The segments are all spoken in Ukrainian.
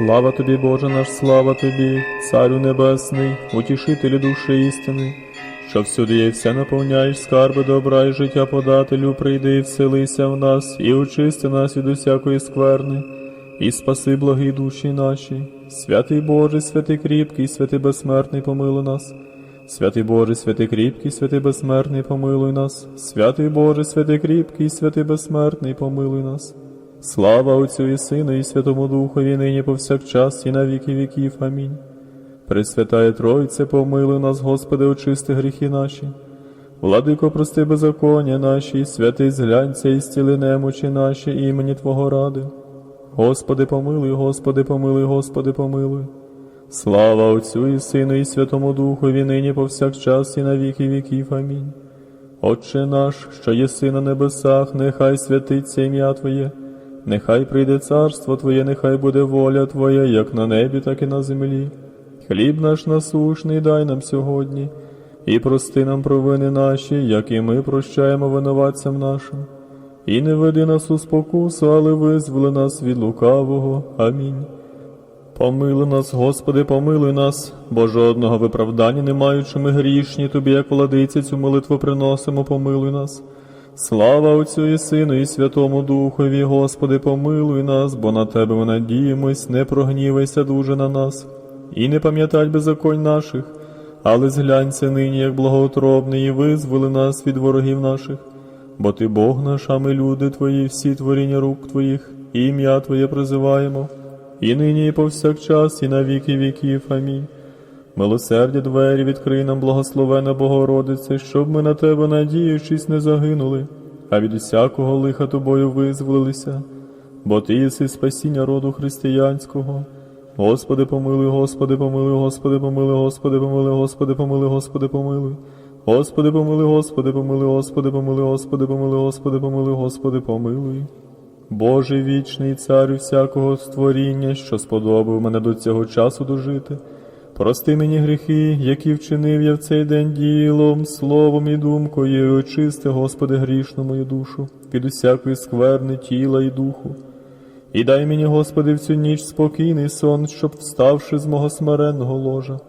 Слава тобі, Боже наш, слава тобі, Царю Небесний, утішителю душі істини, що всюди є все наповняєш скарби добра і життя подателю, прийди і вселися в нас, і очисти нас від усякої скверни, і спаси благі душі наші. Святий Боже, святий кріпкий, святий безсмертний, помилуй нас. Святий Боже, святий кріпкий, святий безсмертний, помилуй нас. Святий Боже, святий кріпкий, святий безсмертний, помилуй нас. Слава Отцю і Сину, і Святому Духові, нині повсякчас, і на віки віків. Амінь. Пресвятає Тройце, помилуй нас, Господи, очисти гріхи наші. Владико, прости беззаконня наші, святий зглянься і зціли немочі наші, імені Твого ради. Господи, помилуй, Господи, помилуй, Господи, помилуй. Слава Отцю і Сину, і Святому Духові, нині повсякчас, і на віки віків. Амінь. Отче наш, що єси на небесах, нехай святиться ім'я Твоє, нехай прийде царство Твоє, нехай буде воля Твоя, як на небі, так і на землі. Хліб наш насушний дай нам сьогодні, і прости нам провини наші, як і ми прощаємо винуватцям нашим. І не веди нас у спокусу, але визволи нас від лукавого. Амінь. Помилуй нас, Господи, помилуй нас, бо жодного виправдання не маючи ми грішні, тобі, як владиці, цю молитву приносимо, помилуй нас. Слава Отцю і Сину, і Святому Духові, Господи, помилуй нас, бо на Тебе ми надіємось, не прогнівайся дуже на нас, і не пам'ятай беззаконь наших, але зглянься нині, як благоутробний, і визволи нас від ворогів наших. Бо Ти Бог наш, а ми люди Твої, всі творіння рук Твоїх, і ім'я Твоє призиваємо, і нині, і повсякчас, і на віки віків. Амінь. Милосердя двері відкрий нам, благословена Богородице, щоб ми на Тебе, надіючись, не загинули, а від усякого лиха Тобою визволилися, бо Ти єси спасіння роду християнського. Господи, помилуй, Господи, помилуй, Господи, помилуй, Господи, помилуй, Господи, помилуй, Господи, помилуй. Господи, помилуй, Господи, помилуй, Господи, помилуй, Господи, помилуй, Господи, помилуй, Господи, помилуй. Боже вічний царю всякого створіння, що сподобав мене до цього часу дожити. Прости мені гріхи, які вчинив я в цей день ділом, словом і думкою, очисти, Господи, грішну мою душу, від усякої скверни тіла і духу. І дай мені, Господи, в цю ніч спокійний сон, щоб, вставши з мого смиренного ложа,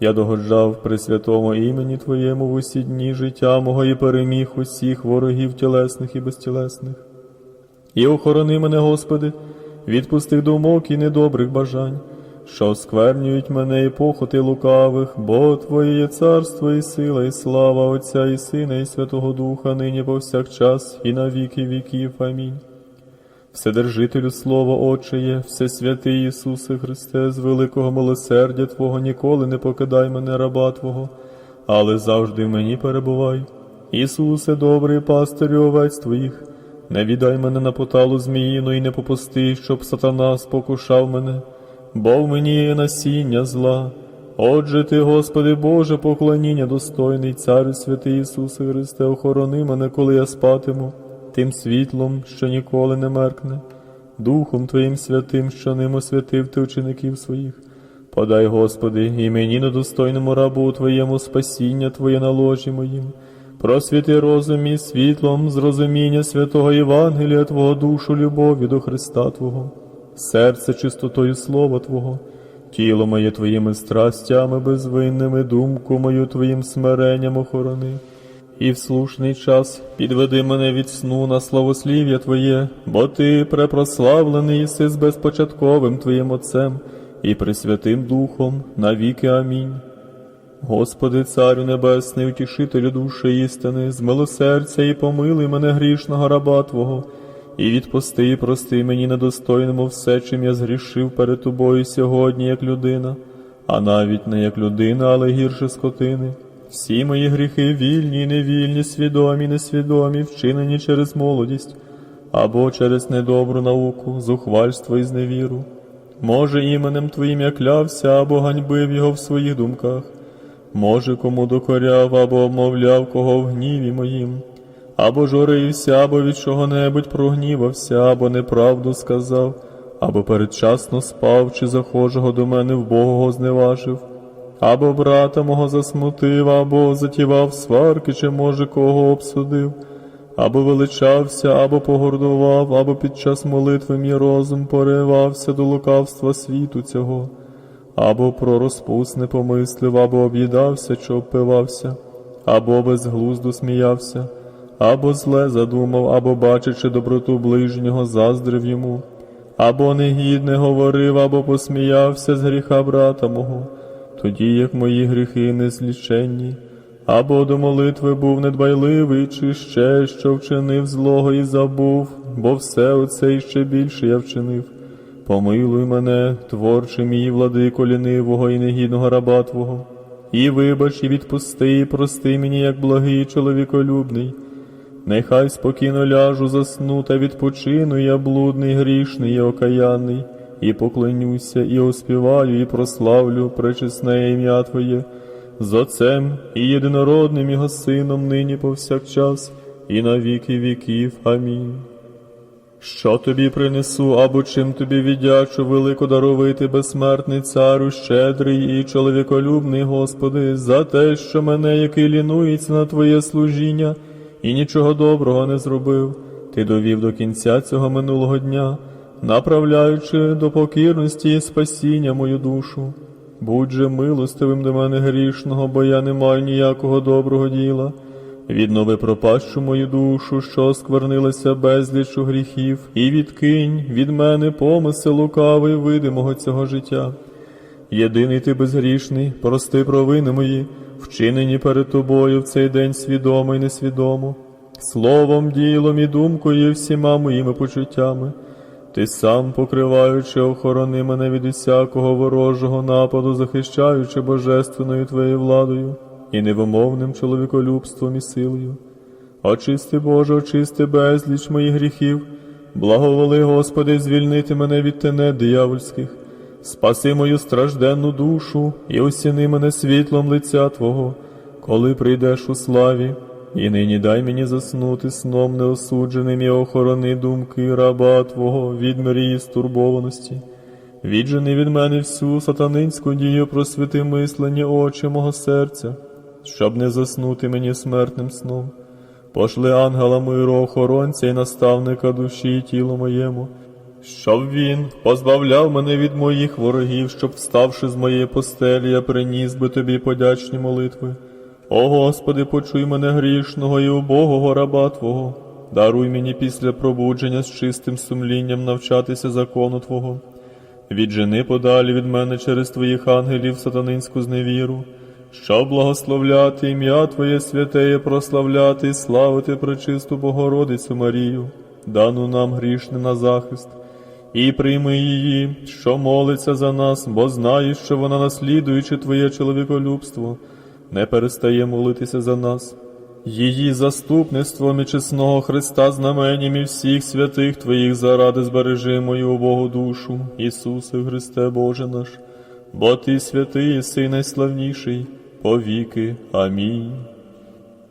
я догоджав при святому імені Твоєму в усі дні життя мого і переміг усіх ворогів тілесних і безтілесних. І охорони мене, Господи, від пустих думок і недобрих бажань, що осквернюють мене і похоти лукавих, бо Твоє є царство і сила, і слава Отця і Сина, і Святого Духа, нині повсякчас, і на віки віків. Амінь. Вседержителю Слово Отчеє, Всесвятий Ісусе Христе, з великого милосердя Твого ніколи не покидай мене, раба Твого, але завжди в мені перебувай. Ісусе, добрий пастирю овець Твоїх, не віддай мене на поталу зміїну і не попусти, щоб сатана спокушав мене, бо в мені є насіння зла. Отже ти, Господи Боже, поклоніння достойний, Царю святий Ісусе Христе, охорони мене, коли я спатиму, тим світлом, що ніколи не меркне, Духом Твоїм святим, що ним освятив ти учеників своїх. Подай, Господи, і мені недостойному рабу Твоєму спасіння Твоє на ложі моїм. Просвіти розум і світлом, зрозуміння святого Євангелія Твого душу, любові до Христа Твого, серце чистотою Слова Твого, тіло моє Твоїми страстями безвинними, думку мою Твоїм смиренням охорони. І в слушний час підведи мене від сну на славослів'я Твоє, бо Ти препрославлений єси з безпочатковим Твоїм Отцем і Пресвятим Духом навіки. Амінь. Господи, Царю Небесний, утішителю душі істини, з милосердя і помилуй мене грішного раба Твого, і відпусти і прости мені недостойному все, чим я згрішив перед Тобою сьогодні, як людина, а навіть не як людина, але гірше скотини. Всі мої гріхи вільні і невільні, свідомі, і несвідомі, вчинені через молодість або через недобру науку, зухвальство і зневіру. Може, іменем Твоїм я клявся або ганьбив його в своїх думках. Може, кому докоряв або обмовляв кого в гніві моїм, або жорився, або від чого-небудь прогнівався, або неправду сказав, або передчасно спав, чи захожого до мене в Богого зневажив, або брата мого засмутив, або затівав сварки, чи, може, кого обсудив, або величався, або погордував, або під час молитви мій розум поривався до лукавства світу цього, або про розпусне помислив, або об'їдався чи обпивався, або безглузду сміявся, або зле задумав, або, бачачи доброту ближнього, заздрив йому, або негідне говорив, або посміявся з гріха брата мого, тоді як мої гріхи незліченні, або до молитви був недбайливий, чи ще що вчинив злого і забув, бо все оце ще більше я вчинив. Помилуй мене, творче мій владико лінивого і негідного раба Твого, і вибач, і відпусти, і прости мені, як благий чоловіколюбний. Нехай спокійно ляжу, засну та відпочину, я блудний, грішний і окаянний, і поклонюся, і оспіваю, і прославлю пречесне ім'я Твоє, з Отцем і єдинородним Його Сином нині повсякчас, і на віки віків. Амінь. Що тобі принесу, або чим тобі віддячу, великодаровити безсмертний царю, щедрий і чоловіколюбний, Господи, за те, що мене, який лінується на Твоє служіння, і нічого доброго не зробив, Ти довів до кінця цього минулого дня, направляючи до покірності і спасіння мою душу. Будь же милостивим до мене грішного, бо я не маю ніякого доброго діла. Віднови пропащу мою душу, що сквернилася безлічу гріхів, і відкинь від мене помисел лукавий видимого цього життя. Єдиний ти безгрішний, прости провини мої, вчинені перед тобою в цей день свідомо і несвідомо, словом, ділом і думкою, і всіма моїми почуттями. Ти сам, покриваючи, охорони мене від усякого ворожого нападу, захищаючи божественною твоєю владою і невимовним чоловіколюбством і силою. Очисти, Боже, очисти безліч моїх гріхів, благоволи, Господи, звільнити мене від тенет диявольських, спаси мою стражденну душу і осіни мене світлом лиця Твого, коли прийдеш у славі, і нині дай мені заснути сном неосудженим і охорони думки раба Твого від мрії стурбованості. Віджени від мене всю сатанинську дію просвіти мислення очі мого серця, щоб не заснути мені смертним сном. Пошли ангела миру, охоронця і наставника душі і тілу моєму, щоб він позбавляв мене від моїх ворогів, щоб, вставши з моєї постелі, я приніс би тобі подячні молитви. О Господи, почуй мене грішного і убогого раба Твого, даруй мені після пробудження з чистим сумлінням навчатися закону Твого. Віджени подалі від мене через Твоїх ангелів сатанинську зневіру, щоб благословляти ім'я Твоє святе, і прославляти і славити пречисту Богородицю Марію, дану нам грішне на захист, і прийми її, що молиться за нас, бо знаєш, що вона, наслідуючи Твоє чоловіколюбство, не перестає молитися за нас. Її заступництвом і чесного Христа знаменем і всіх святих Твоїх заради збережи мою Богу душу, Ісусе Христе Боже наш, бо Ти святий і Син найславніший, повіки. Амінь.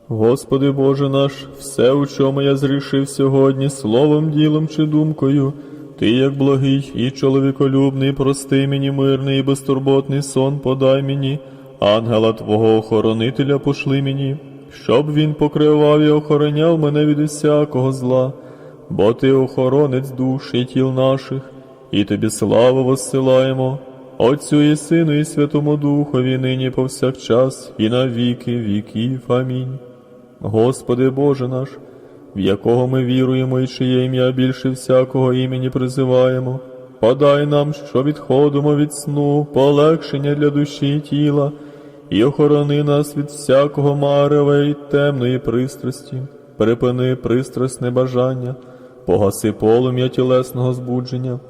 Господи Боже наш, все, у чому я зрішив сьогодні, словом, ділом чи думкою, Ти, як благий і чоловіколюбний, прости мені мирний і безтурботний сон подай мені, ангела Твого охоронителя пошли мені щоб він покривав і охороняв мене від усякого зла, бо ти охоронець душ і тіл наших, і тобі славу воссилаємо, Отцю і Сину, і Святому Духові, нині повсякчас, і на віки віків. Амінь. Господи Боже наш, в якого ми віруємо і чиє ім'я більше всякого імені призиваємо, подай нам, що відходимо від сну, полегшення для душі і тіла і охорони нас від всякого марева і темної пристрасті, перепини пристрасне бажання, погаси полум'я тілесного збудження,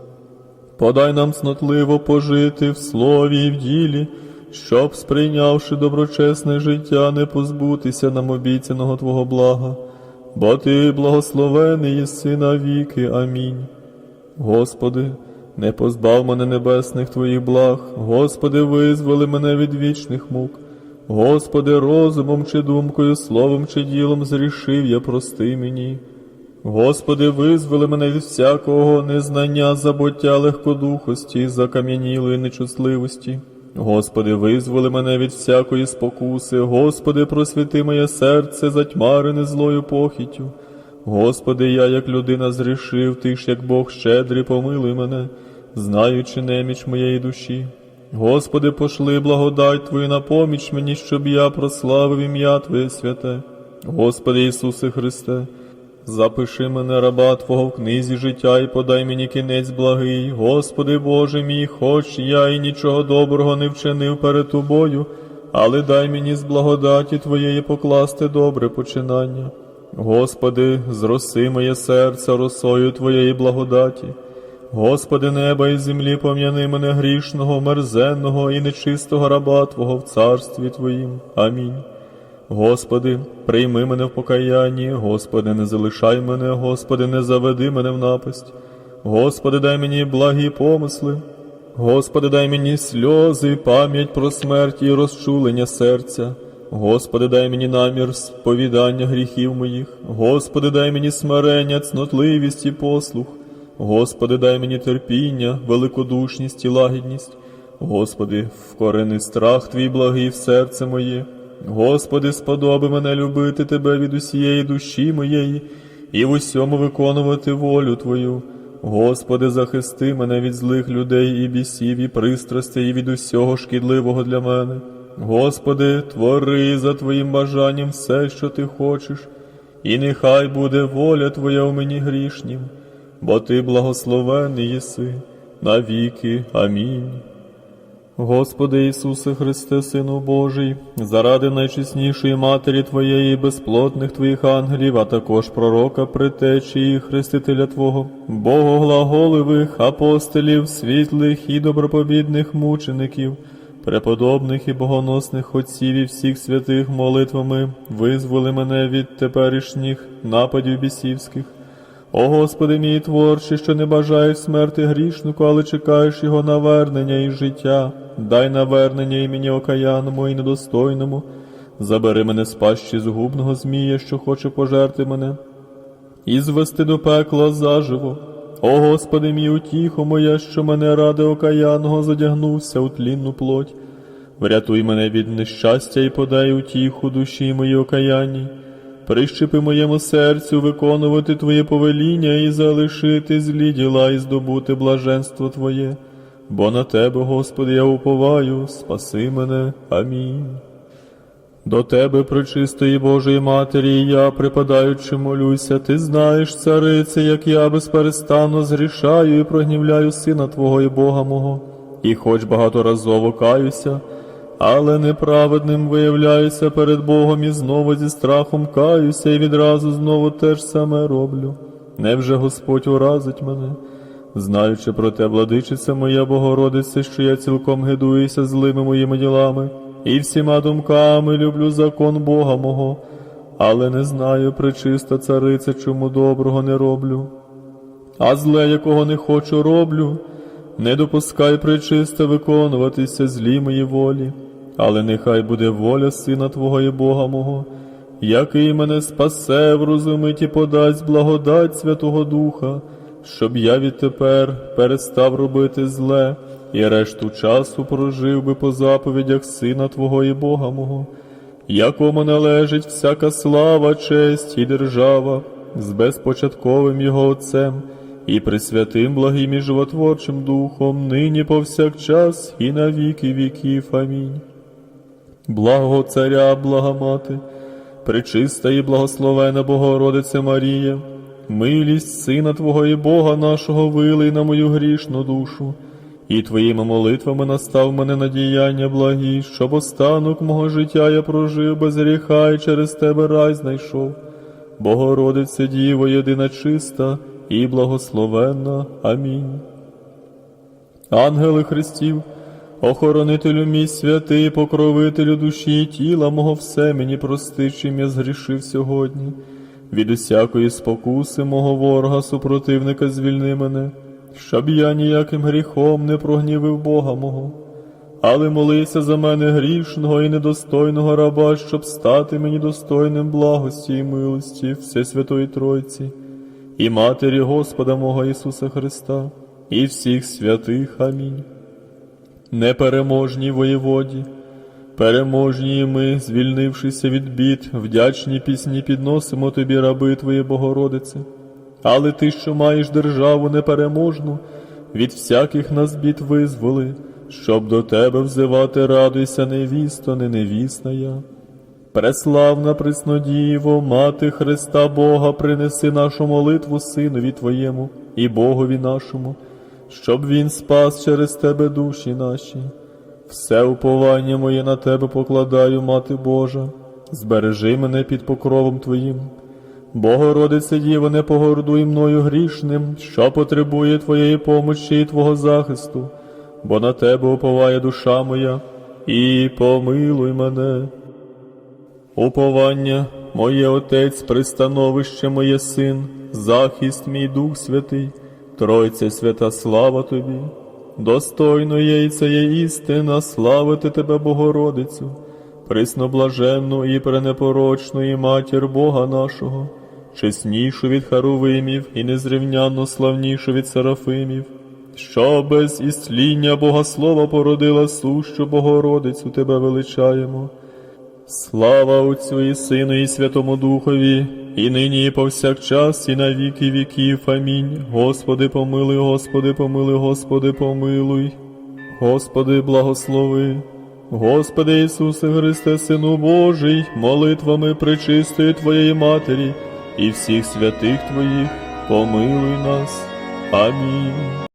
подай нам снотливо пожити в слові і в ділі, щоб, сприйнявши доброчесне життя, не позбутися нам обіцяного Твого блага, бо Ти благословений єси на віки. Амінь. Господи, не позбав мене небесних Твоїх благ, Господи, визволи мене від вічних мук. Господи, розумом чи думкою, словом чи ділом зрішив я, прости мені. Господи, визволи мене від всякого незнання, забуття легкодухості, закам'янілої нечутливості. Господи, визволи мене від всякої спокуси, Господи, просвіти моє серце, затьмарене злою похіттю. Господи, я, як людина, зрішив, ти ж як Бог щедрий, помилуй мене, знаючи неміч моєї душі. Господи, пошли благодать Твою на поміч мені, щоб я прославив ім'я Твоє святе. Господи Ісусе Христе, запиши мене, раба Твого, в книзі життя і подай мені кінець благий. Господи Боже мій, хоч я і нічого доброго не вчинив перед Тобою, але дай мені з благодаті Твоєї покласти добре починання. Господи, зроси моє серце росою Твоєї благодаті. Господи, неба і землі, пом'яни мене грішного, мерзенного і нечистого раба Твого в царстві Твоїм. Амінь. Господи, прийми мене в покаянні, Господи, не залишай мене, Господи, не заведи мене в напасть. Господи, дай мені благі помисли. Господи, дай мені сльози, пам'ять про смерть і розчулення серця. Господи, дай мені намір сповідання гріхів моїх. Господи, дай мені смирення, цнотливість і послух. Господи, дай мені терпіння, великодушність і лагідність. Господи, вкорений страх Твій благий в серце моє. Господи, сподоби мене любити Тебе від усієї душі моєї і в усьому виконувати волю Твою. Господи, захисти мене від злих людей і бісів, і пристрастей, і від усього шкідливого для мене. Господи, твори за Твоїм бажанням все, що Ти хочеш, і нехай буде воля Твоя у мені грішнім, бо Ти благословений єси навіки. Амінь. Господи Ісусе Христе, Сину Божий, заради найчеснішої Матері Твоєї, безплотних Твоїх ангелів, а також пророка, притечі і Хрестителя Твого, богоглаголивих, апостолів, світлих і добропобідних мучеників, преподобних і богоносних отців і всіх святих молитвами, визволи мене від теперішніх нападів бісівських. О Господи мій творче, що не бажаєш смерти грішнику, але чекаєш його навернення і життя, дай навернення імені окаянному і недостойному, забери мене з пащі згубного змія, що хоче пожерти мене, і звести до пекла заживо. О Господи мій утіхо моя, що мене ради окаянного задягнувся у тлінну плоть. Врятуй мене від нещастя і подай утіху душі моїй окаянній. Прищепи моєму серцю виконувати Твоє повеління і залишити злі діла і здобути блаженство Твоє, бо на Тебе, Господи, я уповаю, спаси мене. Амінь. До Тебе, пречистої Божої Матері, я, припадаючи, молюся, Ти знаєш, царице, як я безперестанно зрішаю і прогнівляю Сина Твого і Бога мого, і хоч багаторазово каюся, але неправедним виявляюся перед Богом і знову зі страхом каюся, і відразу знову те ж саме роблю. Невже Господь уразить мене, знаючи про те, владичиця моя Богородиця, що я цілком гидуюся злими моїми ділами, і всіма думками люблю закон Бога мого, але не знаю, причиста цариця, чому доброго не роблю. А зле, якого не хочу, роблю, не допускай причисте виконуватися злі мої волі, але нехай буде воля Сина Твого і Бога мого, який мене спасе, врозумить і подасть благодать Святого Духа, щоб я відтепер перестав робити зле і решту часу прожив би по заповідях Сина Твого і Бога мого, якому належить всяка слава, честь і держава з безпочатковим Його Отцем і присвятим благим і животворчим Духом, нині повсякчас і на віки віків. Амінь. Благого Царя, блага Мати, пречиста і благословена Богородиця Марія, милість Сина Твого і Бога нашого вилий на мою грішну душу, і Твоїми молитвами настав мене на діяння благі, щоб останок мого життя я прожив без гріха і через Тебе рай знайшов. Богородице Діво, єдина чиста і благословенна. Амінь. Ангели Христів, охоронителю мій святий, покровителю душі і тіла мого все мені прости, чим я згрішив сьогодні. Від усякої спокуси мого ворога, супротивника, звільни мене, щоб я ніяким гріхом не прогнівив Бога мого. Але молися за мене грішного і недостойного раба, щоб стати мені достойним благості і милості Всесвятої Тройці, і Матері Господа мого Ісуса Христа, і всіх святих. Амінь. Непереможній воєводі, Переможні ми, звільнившися від бід, вдячні пісні підносимо тобі, раби Твої Богородице. Але ти, що маєш державу непереможну, від всяких нас бід визволи, щоб до тебе взивати радуйся, невісто, не невісна я. Преславна Преснодіво, Мати Христа Бога, принеси нашу молитву Синові Твоєму і Богові нашому, щоб Він спас через Тебе душі наші. Все уповання моє на Тебе покладаю, Мати Божа, збережи мене під покровом Твоїм. Богородице Діво, не погордуй мною грішним, що потребує Твоєї помочі і Твого захисту, бо на Тебе уповає душа моя, і помилуй мене. Уповання, моє Отець, пристановище моє Син, захист мій Дух Святий, Тройця свята слава Тобі, достойно є і це є істина, славити Тебе, Богородицю, присноблаженну і пренепорочну і матір Бога нашого, чеснішу від Харувимів і незрівнянно славнішу від Серафимів, що без ісління Богослова породила сущу Богородицю Тебе величаємо. Слава Отцю і Сину, і Святому Духові, і нині, і повсякчас, і на віки віків. Амінь. Господи, помилуй, Господи, помилуй, Господи, помилуй, Господи, благослови. Господи Ісусе Христе, Сину Божий, молитвами пречистої Твоєї Матері і всіх святих Твоїх, помилуй нас. Амінь.